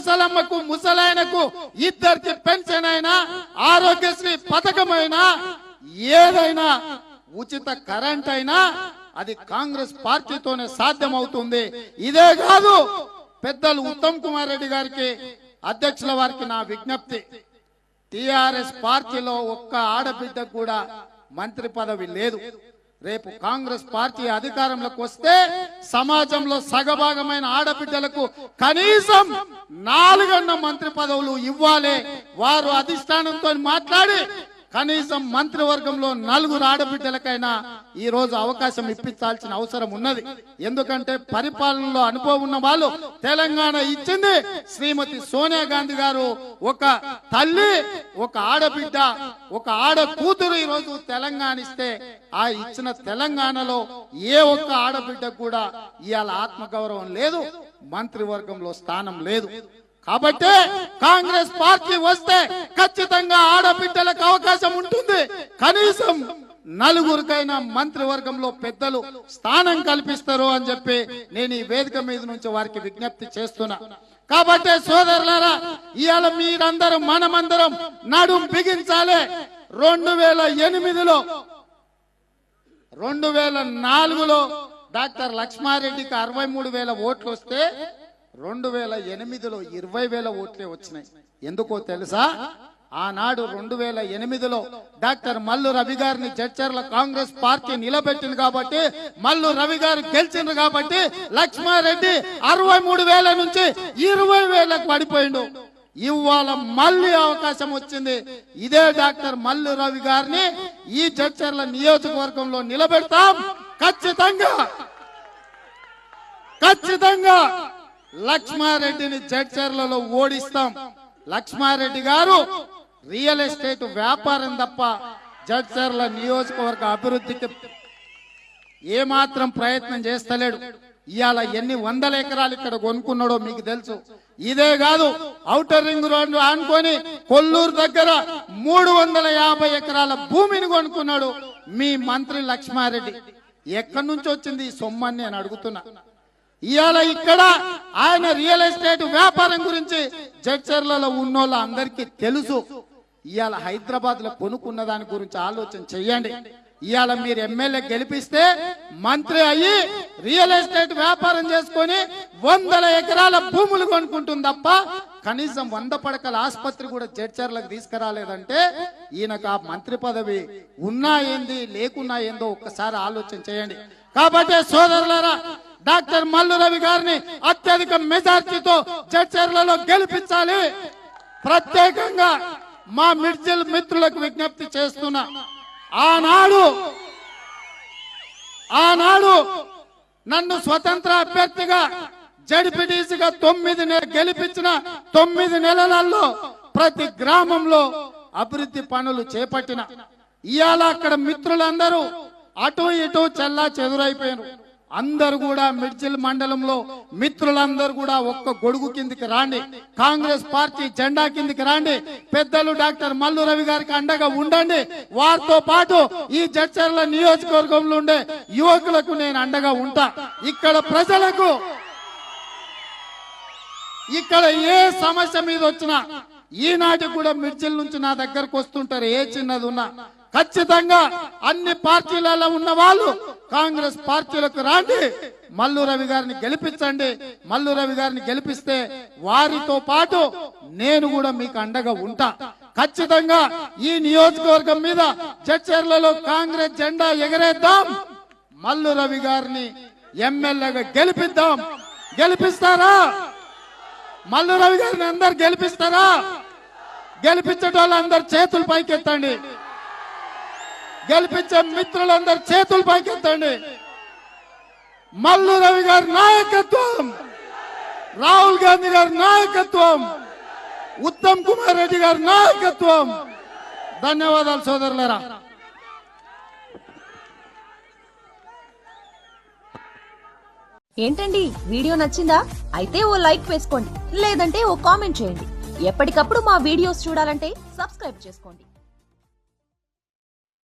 ముసలమ్మకు ముసలాయనకు ఇద్దరికి పెన్షన్ అయినా ఆరోగ్యశ్రీ పథకమైనా ఏదైనా ఉచిత కరెంట్ అయినా అది కాంగ్రెస్ పార్టీతోనే సాధ్యమవుతుంది. ఇదే కాదు పెద్దలు ఉత్తమ్ కుమార్ రెడ్డి గారికి అధ్యక్షుల వారికి నా విజ్ఞప్తి. టిఆర్ఎస్ పార్టీలో ఒక్క ఆడబిడ్డకు కూడా మంత్రి పదవి లేదు. రేపు కాంగ్రెస్ పార్టీ అధికారంలోకి వస్తే సమాజంలో సగభాగమైన ఆడబిడ్డలకు కనీసం నాలుగన్న మంత్రి పదవులు ఇవ్వాలి. వారు అధిష్టానంతో మాట్లాడి కనీసం మంత్రివర్గంలో నలుగురు ఆడబిడ్డలకైనా ఈ రోజు అవకాశం ఇప్పించాల్సిన అవసరం ఉన్నది. ఎందుకంటే పరిపాలనలో అనుభవం ఉన్న వాళ్ళు తెలంగాణ ఇచ్చింది. శ్రీమతి సోనియా గాంధీ గారు ఒక తల్లి ఒక ఆడబిడ్డ ఒక ఆడ కూతురు ఈ రోజు తెలంగాణ ఇస్తే ఆ ఇచ్చిన తెలంగాణలో ఏ ఒక్క ఆడబిడ్డకు కూడా ఇవాళ ఆత్మగౌరవం లేదు మంత్రివర్గంలో స్థానం లేదు. కాబట్టి కాంగ్రెస్ పార్టీ వస్తే ఖచ్చితంగా ఆడబిడ్డలకు అవకాశం ఉంటుంది. కనీసం నలుగురికైనా మంత్రివర్గంలో పెద్దలు స్థానం కల్పిస్తారు అని చెప్పి నేను ఈ వేదిక మీద నుంచి వారికి విజ్ఞప్తి చేస్తున్నా. కాబట్టి సోదరులారా ఇవాళ మీరందరూ మనమందరం నడుం బిగించాలి. రెండు వేల ఎనిమిదిలో రెండు వేల నాలుగులో డాక్టర్ లక్ష్మారెడ్డికి అరవై మూడు వేల ఓట్లు వస్తే రెండు వేల ఎనిమిదిలో ఇరవై వేల ఓట్లే వచ్చినాయి. ఎందుకో తెలుసా? ఆనాడు రెండు వేల ఎనిమిదిలో డాక్టర్ మల్లు రవి గారిని జడ్చర్ల కాంగ్రెస్ పార్టీ నిలబెట్టింది కాబట్టి మల్లు రవి గారు గెలిచిండ్రు కాబట్టి లక్ష్మారెడ్డి అరవై మూడు వేల నుంచి ఇరవై వేలకు పడిపోయిండు. ఇవాళ మళ్ళీ అవకాశం వచ్చింది. ఇదే డాక్టర్ మల్లు రవి గారిని ఈ జడ్చర్ల నియోజకవర్గంలో నిలబెడతాం. ఖచ్చితంగా! ఖచ్చితంగా! లక్ష్మారెడ్డిని జడ్చర్లలో ఓడిస్తాం. లక్ష్మారెడ్డి గారు రియల్ ఎస్టేట్ వ్యాపారం తప్ప జడ్చర్ల నియోజకవర్గ అభివృద్ధికి ఏమాత్రం ప్రయత్నం చేస్తలేడు. ఇవాళ ఎన్ని వందల ఎకరాలు ఇక్కడ కొనుక్కున్నాడో మీకు తెలుసు. ఇదే కాదు ఔటర్ రింగ్ రోడ్డు ఆనుకొని కొల్లూరు దగ్గర మూడు వందల యాభై ఎకరాల భూమిని కొనుక్కున్నాడు మీ మంత్రి లక్ష్మారెడ్డి. ఎక్కడి నుంచి వచ్చింది ఈ సొమ్మని నేను అడుగుతున్నా. ఇవాళ ఇక్కడ ఆయన రియల్ ఎస్టేట్ వ్యాపారం గురించి జడ్చర్లలో ఉన్నోళ్ళ అందరికీ తెలుసు. ఇవాళ హైదరాబాద్లో కొనుక్కున్న దాని గురించి ఆలోచన చెయ్యండి. ఇవాళ మీరు ఎమ్మెల్యే గెలిపిస్తే మంత్రి అయ్యి రియల్ ఎస్టేట్ వ్యాపారం చేసుకొని వందల ఎకరాల భూములు కొనుక్కుంటుంది తప్ప కనీసం వంద పడకల ఆసుపత్రి కూడా జడ్చర్లకు తీసుకురాలేదంటే ఈయనకు ఆ మంత్రి పదవి ఉన్నా ఏంది లేకున్నా ఏందో ఒక్కసారి ఆలోచన చేయండి కాబట్టి సోదరులారా డాక్టర్ మల్లు రవి గారిని అత్యధిక మెజార్టీతో చర్చలలో గెలిపించాలి. ప్రత్యేకంగా మా మిర్జిల్ మిత్రులకు విజ్ఞప్తి చేస్తున్నా. ఆనాడు ఆనాడు నన్ను స్వతంత్ర అభ్యర్థిగా జడిపిటీసీగా తొమ్మిది నెల గెలిపించిన తొమ్మిది నెలలలో ప్రతి గ్రామంలో అభివృద్ధి పనులు చేపట్టిన. ఇవాళ అక్కడ మిత్రులందరూ అటు ఇటు చెల్లా చెదురైపోయారు అందరు కూడా మిడ్జిల్ మండలంలో మిత్రులందరూ కూడా ఒక్క గొడుగు కిందికి రాండి. కాంగ్రెస్ పార్టీ జెండా కిందికి రాండి. పెద్దలు డాక్టర్ మల్లు రవి గారికి అండగా ఉండండి. వారితో పాటు ఈ జడ్చర్ల నియోజకవర్గంలో ఉండే యువకులకు నేను అండగా ఉంటా. ఇక్కడ ప్రజలకు ఇక్కడ ఏ సమస్య మీద వచ్చినా ఈనాటి కూడా మిర్చిల నుంచి నా దగ్గరకు వస్తుంటారు. ఏ చిన్నది ఉన్నా ఖచ్చితంగా అన్ని పార్టీలలో ఉన్న వాళ్ళు కాంగ్రెస్ పార్టీలకు రాండి. మల్లు రవి గారిని గెలిపించండి. మల్లు రవి గారిని గెలిపిస్తే వారితో పాటు నేను కూడా మీకు అండగా ఉంటా. ఖచ్చితంగా ఈ నియోజకవర్గం మీద చర్చర్లలో కాంగ్రెస్ జెండా ఎగరేద్దాం. మల్లు రవి గారిని ఎమ్మెల్యేగా గెలిపిద్దాం. గెలిపిస్తారా? మల్లు రవి గారిని అందరు గెలిపిస్తారా? గెలిపించడం అందరు చేతులు పైకెత్తండి. గెలిపించే మిత్రులందరూ చేతులు పైకెత్తండి. మల్లు రవి గారి నాయకత్వం రాహుల్ గాంధీ గారి నాయకత్వం ఉత్తమ్ కుమార్ రెడ్డి గారి నాయకత్వం. ధన్యవాదాలు సోదరులరా. ఏంటండి వీడియో నచ్చిందా? అయితే ఓ లైక్ వేసుకోండి లేదంటే ఓ కామెంట్ చేయండి. ఎప్పటికప్పుడు మా వీడియోస్ చూడాలంటే సబ్స్క్రైబ్ చేసుకోండి.